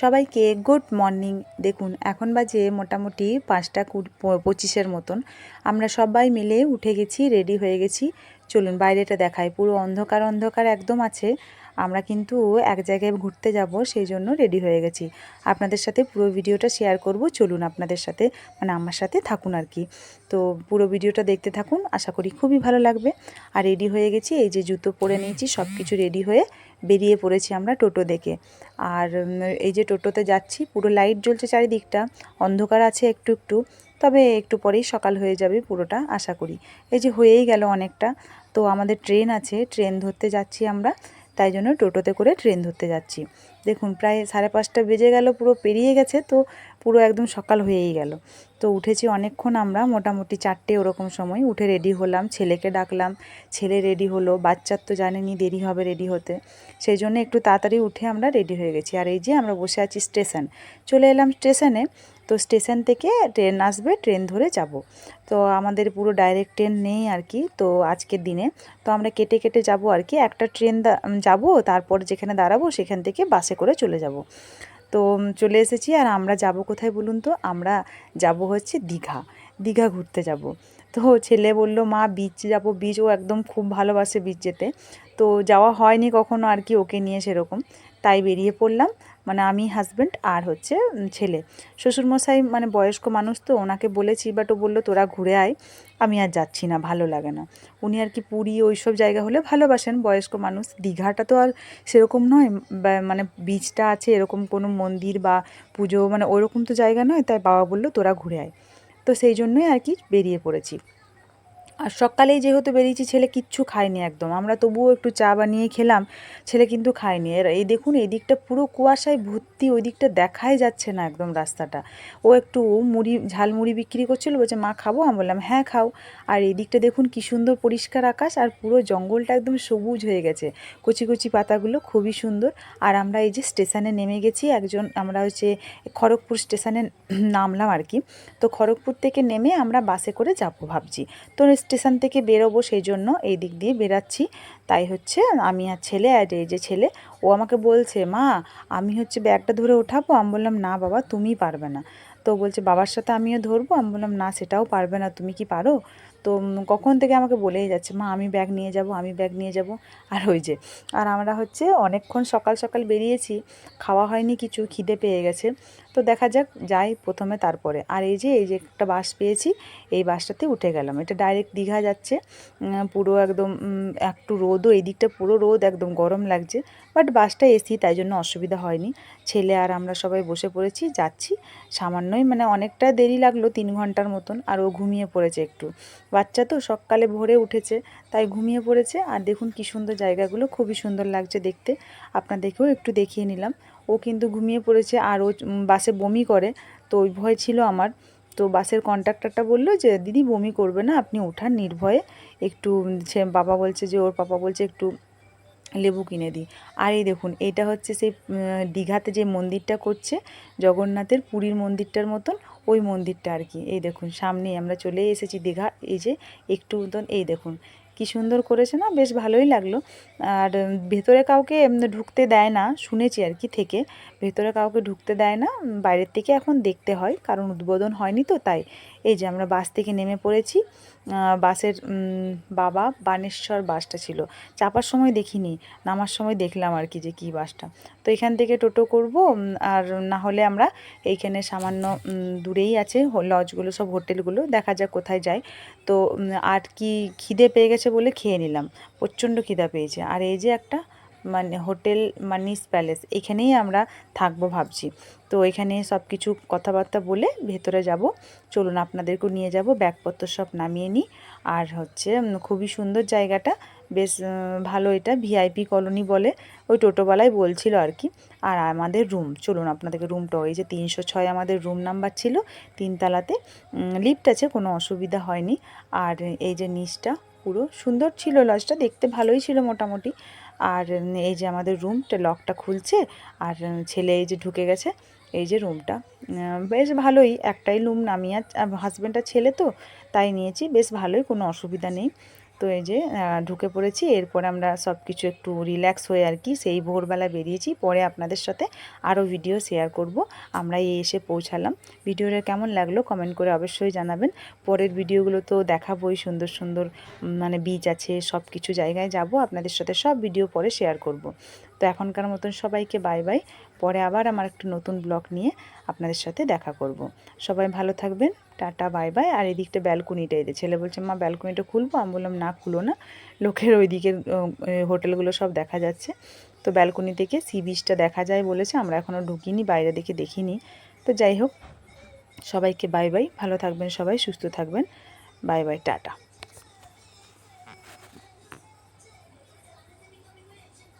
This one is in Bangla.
সবাইকে গুড মর্নিং। দেখুন, এখন বাজে মোটামুটি পাঁচটা পঁচিশের মতন। আমরা সবাই মিলে উঠে গেছি, রেডি হয়ে গেছি। চলুন, বাইরেটা দেখাই। পুরো অন্ধকার অন্ধকার একদম আছে। আমরা কিন্তু এক জায়গায় ঘুরতে যাব, সেই জন্য রেডি হয়ে গেছি। আপনাদের সাথে পুরো ভিডিওটা শেয়ার করব। চলুন, আপনাদের সাথে মানে আমার সাথে থাকুন আর কি। তো পুরো ভিডিওটা দেখতে থাকুন, আশা করি খুবই ভালো লাগবে। আর রেডি হয়ে গেছি, এই যে জুতো পরে নিয়েছি সব কিছু রেডি হয়ে বেরিয়ে পড়েছি আমরা টোটো দেখে। আর এই যে টোটোতে যাচ্ছি, পুরো লাইট জ্বলছে চারিদিকটা, অন্ধকার আছে একটু একটু, তবে একটু পরেই সকাল হয়ে যাবে পুরোটা, আশা করি। এই যে হয়েই গেল অনেকটা। তো আমাদের ট্রেন আছে, ট্রেন ধরতে যাচ্ছি আমরা। তাই জন্য টোটোতে করে ট্রেন ধরতে যাচ্ছি। দেখুন, প্রায় সাড়ে পাঁচটা বেজে গেল, পুরো পেরিয়ে গেছে, তো পুরো একদম সকাল হয়েই গেল। তো উঠেছি অনেকক্ষণ আমরা, মোটামুটি চারটে ওরকম সময়। উঠে রেডি হলাম, ছেলেকে ডাকলাম, ছেলে রেডি হলো, বাচ্চার তো জানেনি দেরি হবে রেডি হতে। সেই জন্য একটু তাড়াতাড়ি উঠে আমরা রেডি হয়ে গেছি। আর এই যে আমরা বসে আছি স্টেশন, চলে এলাম স্টেশনে। তো স্টেশন থেকে ট্রেন আসবে, ট্রেন ধরে যাব। তো আমাদের পুরো ডাইরেক্ট ট্রেন নেই আর কি, তো আজকের দিনে। তো আমরা কেটে কেটে যাব আর কি, একটা ট্রেন যাব, তারপর যেখানে দাঁড়াবো সেখান থেকে বাসে করে চলে যাব। তো চলে এসেছি আর আমরা যাব কোথায় বলুন তো? আমরা যাব হচ্ছে দীঘা দীঘা ঘুরতে যাব। তো ছেলে বলল, মা বিচ যাব। বিচ ও একদম খুব ভালোবাসে বিচ যেতে। তো যাওয়া হয়নি কখনো আর কি, ওকে নিয়ে সেরকম। তাই বেরিয়ে পড়লাম। মানে আমি হাজব্যান্ড আর হচ্ছে ছেলে। শ্বশুরমশাই মানে বয়স্ক মানুষ তো, ওনাকে বলেছি, বাট ও বলল, তোরা ঘুরে আয়, আমি আর যাচ্ছি না, ভালো লাগে না। উনি আর কি পুরী ওই সব জায়গা হলে ভালোবাসেন। বয়স্ক মানুষ, দীঘাটা তো আর সেরকম নয় মানে বিচটা আছে, এরকম কোনো মন্দির বা পুজো মানে ওরকম তো জায়গা নয়, তাই বাবা বলল, তোরা ঘুরে আয়। তো সেই জন্যই আর কি বেরিয়ে পড়েছি। আর সকালেই যেহেতু বেরিয়েছি, ছেলে কিচ্ছু খায়নি একদম। আমরা তবুও একটু চা বানিয়ে খেলাম, ছেলে কিন্তু খায়নি। এর, এই দেখুন, এই দিকটা পুরো কুয়াশায় ভর্তি, ওই দিকটা দেখাই যাচ্ছে না একদম রাস্তাটা। ও একটু মুড়ি ঝালমুড়ি বিক্রি করছিল, বলছে, মা, খাব? আমি বললাম হ্যাঁ খাও। আর এই দিকটা দেখুন, কি সুন্দর পরিষ্কার আকাশ, আর পুরো জঙ্গলটা একদম সবুজ হয়ে গেছে। কচি কচি পাতাগুলো খুবই সুন্দর। আর আমরা এই যে স্টেশনে নেমে গেছি, একজন, আমরা হচ্ছে খড়গপুর স্টেশনে নামলাম আর কি। তো খড়গপুর থেকে নেমে আমরা বাসে করে যাব ভাবছি। তো স্টেশন থেকে বেরোবো সেই জন্য এই দিক দিয়ে বেরাচ্ছি। তাই হচ্ছে আমি আর ছেলে আর এই যে ছেলে, ও আমাকে বলছে, মা, আমি হচ্ছে ব্যাগটা ধরে ওঠাবো আমি বললাম, না বাবা তুমি পারবে না। তো বলছে, বাবার সাথে আমিও ধরবো? আমি বললাম, না, সেটাও পারবে না। তুমি কি পারো? তো কখন থেকে আমাকে বলেই যাচ্ছে, মা, আমি ব্যাগ নিয়ে যাব, আমি ব্যাগ নিয়ে যাব। আর ওই যে, আর আমরা হচ্ছে অনেকক্ষণ সকাল সকাল বেরিয়েছি, খাওয়া হয়নি কিছু, খিদে পেয়ে গেছে। তো দেখা যাক, যাই প্রথমে তারপরে। আর এই যে এই যে একটা বাস পেয়েছি, এই বাসটাতে উঠে গেলাম। এটা ডাইরেক্ট দীঘা যাচ্ছে। পুরো একদম একটু রোদও এই দিকটা পুরো রোদ, একদম গরম লাগছে। বাট বাসটা এসি, তাই জন্য অসুবিধা হয়নি। ছেলে আর আমরা সবাই বসে পড়েছি, যাচ্ছি। সামান্যই মানে অনেকটা দেরি লাগল, তিন ঘণ্টার মতন, আর ও ঘুমিয়ে পড়েছে একটু। বাচ্চা তো সকালে ভোরে উঠেছে, তাই ঘুমিয়ে পড়েছে। আর দেখুন কি সুন্দর জায়গাগুলো, খুবই সুন্দর লাগছে দেখতে। আপনাদেরকেও একটু দেখিয়ে নিলাম। ও কিন্তু ঘুমিয়ে পড়েছে আর ও বাসে বমি করে, তো ওই ভয় ছিল আমার। তো বাসের কন্ট্রাক্টরটা বলল যে, দিদি বমি করবে না, আপনি ওঠান নির্ভয়ে একটু সে বাবা বলছে যে, ওর পাপা বলছে একটু লেবু কিনে দিই। আর এই দেখুন, এটা হচ্ছে সেই দীঘাতে যে মন্দিরটা করছে, জগন্নাথের পুরীর মন্দিরটার মতন ওই মন্দিরটা আর কি। এই দেখুন সামনে আমরা চলে এসেছি দীঘা। এই যে একটু এই দেখুন। কি সুন্দর করেছে না, বেশ ভালোই লাগল। আর ভেতরে কাউকে ঢুকতে দেয় না, শুনেছি আর কি থেকে। ভেতরে কাউকে ঢুকতে দেয় না বাইরের থেকে এখন দেখতে হয়, কারণ উদ্বোধন হয়নি তো, তাই। এই যে আমরা বাস থেকে নেমে পড়েছি বাসের বাবা বানেশ্বর বাসটা ছিল। চাপার সময় দেখিনি, নামার সময় দেখলাম আর কি যে কী বাসটা। তো এখান থেকে টোটো করব আর না হলে আমরা এইখানে সামান্য দূরেই আছে লজগুলো সব হোটেলগুলো, দেখা যাক কোথায় যায়। তো আর কি খিদে পেয়ে গেছে বলে খেয়ে নিলাম। প্রচণ্ড খিদা পেয়েছে। আর এই যে একটা মানে হোটেল মানিস প্যালেস, এখানেই আমরা থাকব ভাবছি। তো এখানে সব কিছু কথাবার্তা বলে ভেতরে যাব। চলুন আপনাদেরকেও নিয়ে যাব, ব্যাগপত্র সব নামিয়ে নিই। আর হচ্ছে খুবই সুন্দর জায়গাটা। বেশ ভালো এটা, ভিআইপি কলোনি বলে ওই টোটোওয়ালাই বলছিল আর কি। আর আমাদের রুম, চলুন আপনাদেরকে রুমটা এই যে তিনশো ছয় আমাদের রুম নাম্বার ছিল তিনতলাতে। লিফট আছে, কোনো অসুবিধা হয়নি। আর এই যে নিচটা পুরো সুন্দর ছিল লজটা দেখতে ভালোই ছিল মোটামুটি। আর এই যে আমাদের রুমটা, লকটা খুলছে, আর ছেলে এই যে ঢুকে গেছে, এই যে রুমটা। বেশ ভালোই, একটাই রুম নামিয়ে হাজব্যান্ডটা ছেলে তো, তাই নিয়েছি, বেশ ভালোই, কোনো অসুবিধা নেই। তো এই যে ঢুকে পড়েছি। এরপর আমরা সব কিছু একটু রিল্যাক্স হয়ে আর কি সেই ভোরবেলা বেরিয়েছি। পরে আপনাদের সাথে আরও ভিডিও শেয়ার করব। আমরা এই এসে পৌঁছালাম। ভিডিওটা কেমন লাগল কমেন্ট করে অবশ্যই জানাবেন। পরের ভিডিওগুলো তো দেখাবোই। সুন্দর সুন্দর মানে বিচ আছে সব কিছু জায়গায় যাব। আপনাদের সাথে সব ভিডিও পরে শেয়ার করব। তো এখনকার মতন সবাইকে বাই বাই পরে আবার আমার একটা নতুন ব্লগ নিয়ে আপনাদের সাথে দেখা করব। সবাই ভালো থাকবেন, টাটা, বাই বাই। আর এদিকটা ব্যালকনিটা এদের ছেলে বলছে, মা, ব্যালকনিটা খুলবো? আমি বললাম, না, খুলো না। লোকের ওই দিকের হোটেলগুলো সব দেখা যাচ্ছে। তো ব্যালকনি থেকে সি বিচটা দেখা যায় বলেছে, আমরা এখনও ঢুকিনি, বাইরে দেখে দেখিনি। তো যাই হোক, সবাইকে বাই বাই। ভালো থাকবেন সবাই, সুস্থ থাকবেন। Bye bye, tata.